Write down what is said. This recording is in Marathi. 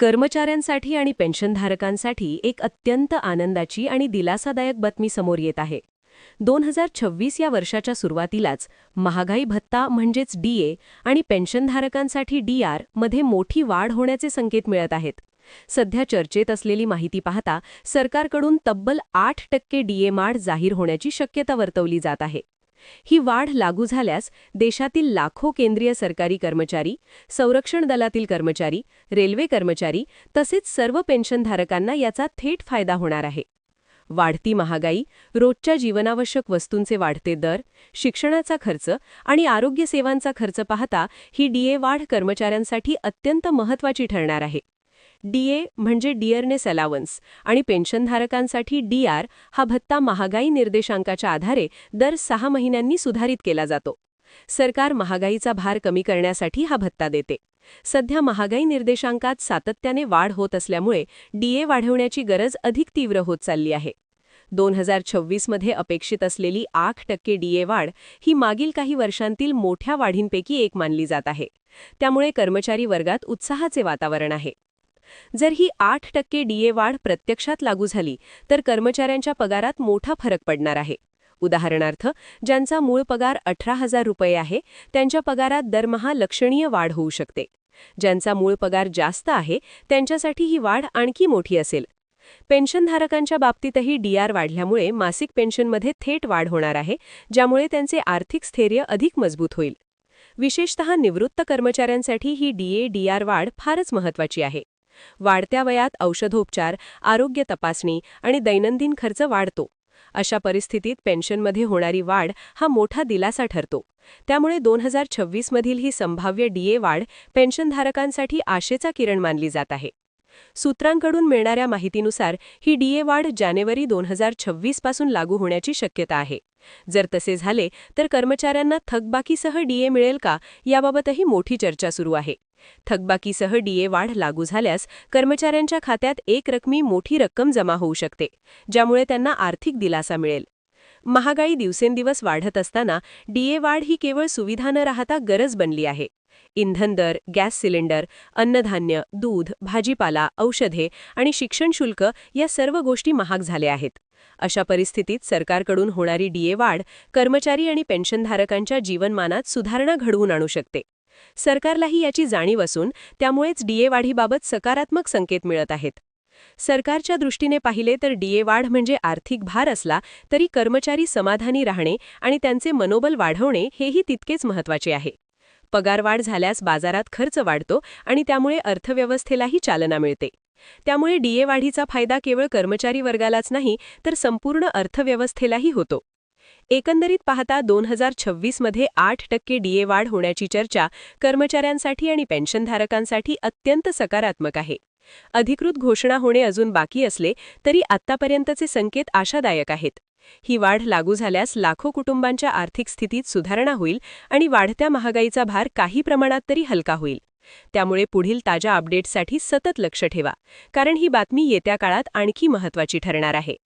कर्मचाऱ्यांसाठी आणि पेन्शनधारकांसाठी एक अत्यंत आनंदाची आणि दिलासादायक बातमी समोर येत आहे. दोन हजार छव्वीस या वर्षाच्या सुरुवातीलाच महागाई भत्ता म्हणजेच डीए आणि पेन्शनधारकांसाठी डीआरमध्ये मोठी वाढ होण्याचे संकेत मिळत आहेत. सध्या चर्चेत असलेली माहिती पाहता सरकारकडून तब्बल आठ टक्के डीए माढ जाहीर होण्याची शक्यता वर्तवली जात आहे. ही वाढ लागू झाल्यास देशातील लाखो केंद्रीय सरकारी कर्मचारी संरक्षण दलातील कर्मचारी रेल्वे कर्मचारी तसेच सर्व पेन्शनधारकांना याचा थेट फायदा होणार आहे. वाढती महागाई रोजच्या जीवनावश्यक वस्तूंचे वाढते दर शिक्षणाचा खर्च आणि आरोग्य सेवांचा खर्च पाहता ही डीए वाढ कर्मचाऱ्यांसाठी अत्यंत महत्त्वाची ठरणार आहे. डीए म्हणजे डिअरनेस अलावन्स आणि पेन्शनधारकांसाठी डीआर हा भत्ता महागाई निर्देशांकाच्या आधारे दर सहा महिन्यांनी सुधारित केला जातो. सरकार महागाईचा भार कमी करण्यासाठी हा भत्ता देते. सध्या महागाई निर्देशांकात सातत्याने वाढ होत असल्यामुळे डीए वाढवण्याची गरज अधिक तीव्र होत चालली आहे. दोन हजार छव्वीसमध्ये अपेक्षित असलेली आठ टक्के डीए वाढ ही मागील काही वर्षांतील मोठ्या वाढींपैकी एक मानली जात आहे. त्यामुळे कर्मचारी वर्गात उत्साहाचे वातावरण आहे. जर ही आठ टक्के डीए वाढ प्रत्यक्षात लागू झाली तर कर्मचाऱ्यांच्या पगारात मोठा फरक पडणार आहे. उदाहरणार्थ ज्यांचा मूळ पगार अठरा हजार रुपये आहे त्यांच्या पगारात दरमहा लक्षणीय वाढ होऊ शकते. ज्यांचा मूळ पगार जास्त आहे त्यांच्यासाठी ही वाढ आणखी मोठी असेल. पेन्शनधारकांच्या बाबतीतही डीआर वाढल्यामुळे मासिक पेन्शनमध्ये थेट वाढ होणार आहे ज्यामुळे त्यांचे आर्थिक स्थैर्य अधिक मजबूत होईल. विशेषतः निवृत्त कर्मचाऱ्यांसाठी ही डीए डीआर वाढ फारच महत्वाची आहे. वाढत्या वयात औषधोपचार आरोग्य तपासणी आणि दैनंदिन खर्च वाढतो. अशा परिस्थितीत पेन्शनमध्ये होणारी वाढ हा मोठा दिलासा ठरतो. त्यामुळे दोन हजार छव्वीसमधील ही संभाव्य डीए वाढ पेन्शनधारकांसाठी आशेचा किरण मानली जात आहे. सूत्रांकडून मिळणाऱ्या माहितीनुसार ही डीए वाढ जानेवारी दोन हजार छव्वीसपासून लागू होण्याची शक्यता आहे. जर तसे झाले तर कर्मचाऱ्यांना थकबाकीसह डीए मिळेल का याबाबतही मोठी चर्चा सुरू आहे. थकबाकीसह डीए वाढ लागू झाल्यास कर्मचाऱ्यांच्या खात्यात एक रकमी मोठी रक्कम जमा होऊ शकते ज्यामुळे त्यांना आर्थिक दिलासा मिळेल. महागाई दिवसेंदिवस वाढत असताना डीए वाढ ही केवळ सुविधा न राहता गरज बनली आहे. इंधन दर गॅस सिलेंडर अन्नधान्य दूध भाजीपाला औषधे आणि शिक्षण शुल्क या सर्व गोष्टी महाग झाल्या आहेत. अशा परिस्थितीत सरकारकडून होणारी डीए वाढ कर्मचारी आणि पेन्शनधारकांच्या जीवनमानात सुधारणा घडवून आणू शकते. सरकारलाही याची जाणीव असून त्यामुळेच डीए वाढीबाबत सकारात्मक संकेत मिळत आहेत. सरकारच्या दृष्टीने पाहिले तर डीए वाढ म्हणजे आर्थिक भार असला तरी कर्मचारी समाधानी राहणे आणि त्यांचे मनोबल वाढवणे हेही तितकेच महत्त्वाचे आहे. पगारवाढ झाल्यास बाजारात खर्च वाढतो आणि त्यामुळे अर्थव्यवस्थेलाही चालना मिळते. त्यामुळे डीए वाढीचा फायदा केवळ कर्मचारी वर्गालाच नाही तर संपूर्ण अर्थव्यवस्थेलाही होतो. एकंदरीत पाहता दोन हजार छव्वीसमध्ये आठ टक्के डीए वाढ होण्याची चर्चा कर्मचाऱ्यांसाठी आणि पेन्शनधारकांसाठी अत्यंत सकारात्मक आहे. अधिकृत घोषणा होणे अजून बाकी असले तरी आत्तापर्यंतचे संकेत आशादायक आहेत. ही वाढ लागू झाल्यास लाखो कुटुंबांच्या आर्थिक स्थितीत सुधारणा होईल आणि वाढत्या महागाईचा भार काही प्रमाणात तरी हलका होईल. त्यामुळे पुढील ताज्या अपडेट्ससाठी सतत लक्ष ठेवा कारण ही बातमी येत्या काळात आणखी महत्त्वाची ठरणार आहे.